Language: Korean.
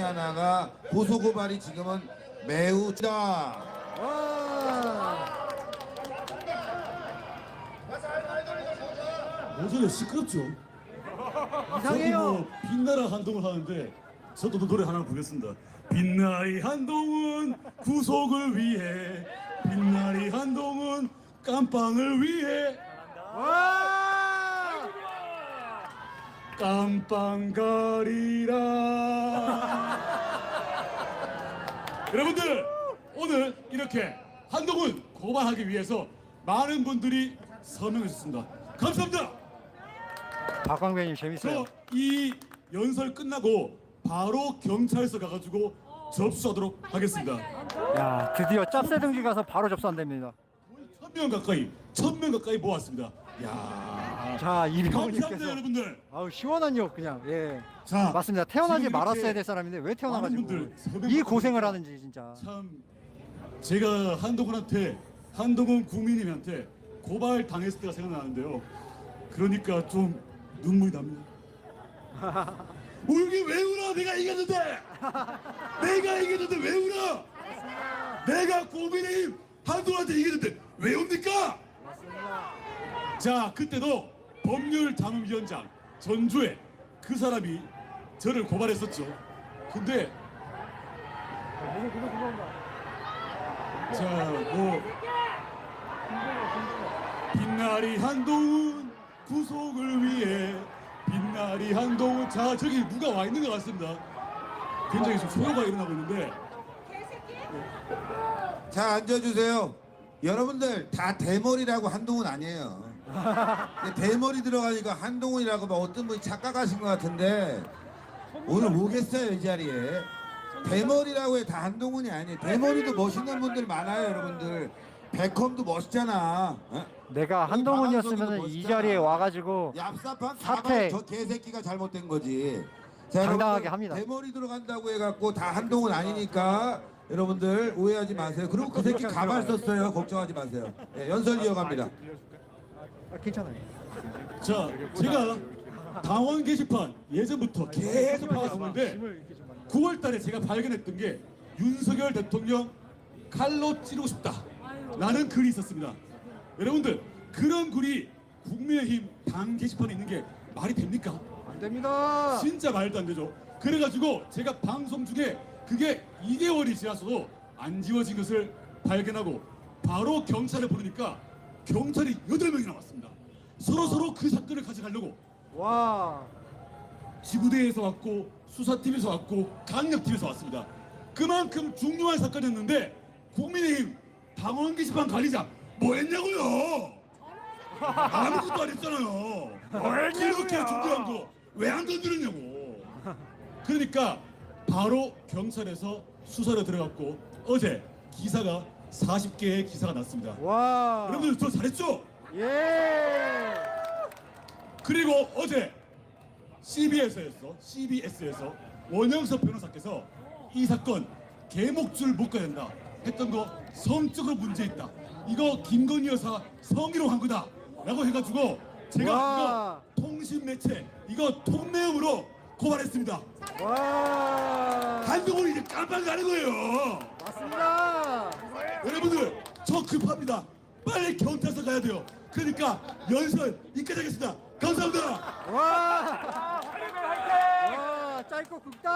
하나가 고소고발이 지금은 매우 짜. 와. 오전에 시끄럽죠. 이상해요. 저도 뭐 빛나라 한동을 하는데 저도 노래 하나 부르겠습니다. 빛나리 한동은 구속을 위해 빛나리 한동은 깜빵을 위해 와. 깜빵 가리라 여러분들 오늘 이렇게 한동훈 고발하기 위해서 많은 분들이 서명해 주셨습니다. 감사합니다. 박광배님 재밌어요. 저이 연설 끝나고 바로 경찰서 가가지고 접수하도록 하겠습니다. 야, 드디어 짭새등기 가서 바로 접수한답니다. 천명 가까이 천명 가까이 모았습니다. 야 자, 감사합니다 이병훈님께서 여러분들 아우 시원한 욕 그냥 예 자 맞습니다 태어나지 지금 이렇게 말았어야 될 사람인데 왜 태어나가지고 분들 이 고생을. 하는지 진짜 참 제가 한동훈한테 한동훈 국민님한테 고발 당했을 때가 생각나는데요. 그러니까 좀 눈물이 납니다. 울기 왜 울어? 내가 이겼는데! 내가 이겼는데 왜 울어? 내가 국민의힘 한동훈한테 이겼는데 왜 웁니까? 자 그때도 법률 담임위원장 전주에 그 사람이 저를 고발했었죠. 근데 자, 뭐 빛나리 한동훈 구속을 위해 빛나리 한동훈 자 저기 누가 와 있는 것 같습니다. 굉장히 좀 소요가 일어나고 있는데 자 앉아주세요. 여러분들 다 대머리라고 한동훈 아니에요. 대머리 들어가니까 한동훈이라고 막 어떤 분이 착각하신 것 같은데 오늘 오겠어요 이 자리에. 대머리라고 해다 한동훈이 아니에요. 대머리도 멋있는 분들 많아요 여러분들. 백컴도 멋있잖아. 어? 내가 한동훈이었으면 이 자리에 와가지고 얍삽한 사퇴. 사과 저 개새끼가 잘못된 거지. 자, 당당하게 여러분들, 합니다. 대머리 들어간다고 해갖고 다 한동훈 아니니까 여러분들 오해하지 마세요. 그리고 그 새끼 가발 썼어요. 걱정하지 마세요. 예, 연설 이어갑니다. 아, 괜찮아요. 자 제가 당원 게시판 예전부터 계속 박았었는데 9월 달에 제가 발견했던 게 윤석열 대통령 칼로 찌르고 싶다 라는 글이 있었습니다. 여러분들 그런 글이 국민의힘 당 게시판에 있는 게 말이 됩니까? 안 됩니다. 진짜 말도 안 되죠. 그래가지고 제가 방송 중에 그게 2개월이 지났어도 안 지워진 것을 발견하고 바로 경찰에 부르니까 경찰이 8명이 나왔습니다 서로 서로 그 사건을 가져가려고 와 지구대에서 왔고 수사팀에서 왔고 강력팀에서 왔습니다. 그만큼 중요한 사건이었는데 국민의힘 당원 게시판 관리자 뭐 했냐고요? 아무것도 안 했잖아요. 그렇게 중요한 거 왜 안 건드렸냐고. 그러니까 바로 경찰에서 수사를 들어갔고 어제 기사가 40개의 기사가 났습니다. 와. 여러분들 저 잘했죠? 예. 그리고 어제 CBS에서 CBS에서 원영석 변호사께서 이 사건 개목줄 묶어야 된다 했던 거 성적으로 문제 있다. 이거 김건희 여사 성희롱 한 거다라고 해가지고 제가 와. 이거 통신 매체 이거 통내용으로 고발했습니다. 와. 한동훈이 이제 깜빡 가는 거예요. 맞습니다. 여러분들 저 급합니다. 빨리 경찰서 가야 돼요. 그러니까 연설 이까지 하겠습니다. 감사합니다. 와. 와, 짧고 굵다.